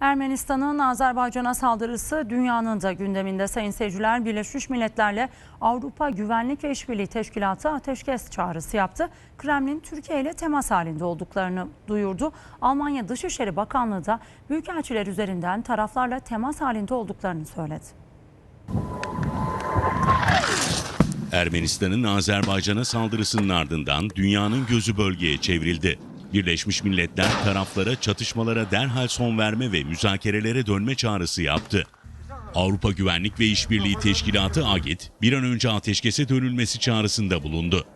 Ermenistan'ın Azerbaycan'a saldırısı dünyanın da gündeminde sayın seyirciler. Birleşmiş Milletler'le Avrupa Güvenlik ve İşbirliği Teşkilatı ateşkes çağrısı yaptı. Kremlin Türkiye ile temas halinde olduklarını duyurdu. Almanya Dışişleri Bakanlığı da büyükelçiler üzerinden taraflarla temas halinde olduklarını söyledi. Ermenistan'ın Azerbaycan'a saldırısının ardından dünyanın gözü bölgeye çevrildi. Birleşmiş Milletler taraflara çatışmalara derhal son verme ve müzakerelere dönme çağrısı yaptı. Avrupa Güvenlik ve İşbirliği Teşkilatı AGİT bir an önce ateşkese dönülmesi çağrısında bulundu.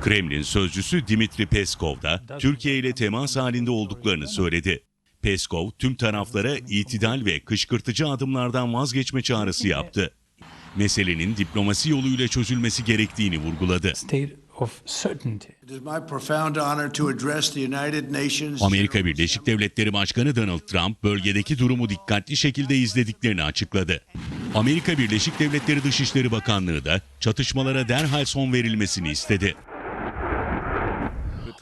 Kremlin sözcüsü Dimitri Peskov da Türkiye ile temas halinde olduklarını söyledi. Peskov tüm taraflara itidal ve kışkırtıcı adımlardan vazgeçme çağrısı yaptı. Meselenin diplomasi yoluyla çözülmesi gerektiğini vurguladı. Of certainty. It is my profound honor to address the United Nations. Amerika Birleşik Devletleri Başkanı Donald Trump bölgedeki durumu dikkatli şekilde izlediklerini açıkladı. Amerika Birleşik Devletleri Dışişleri Bakanlığı da çatışmalara derhal son verilmesini istedi.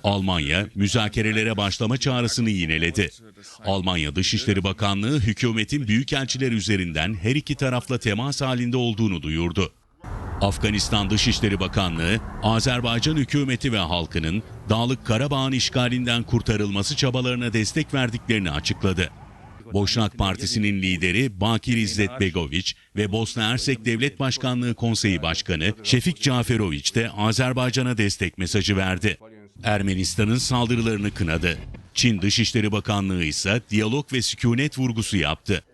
Almanya müzakerelere başlama çağrısını yineledi. Almanya Dışişleri Bakanlığı hükümetin büyükelçiler üzerinden her iki tarafla temas halinde olduğunu duyurdu. Afganistan Dışişleri Bakanlığı, Azerbaycan hükümeti ve halkının Dağlık Karabağ'ın işgalinden kurtarılması çabalarına destek verdiklerini açıkladı. Boşnak Partisi'nin lideri Bakir İzzet Begoviç ve Bosna Hersek Devlet Başkanlığı Konseyi Başkanı Şefik Caferoviç de Azerbaycan'a destek mesajı verdi. Ermenistan'ın saldırılarını kınadı. Çin Dışişleri Bakanlığı ise diyalog ve sükunet vurgusu yaptı.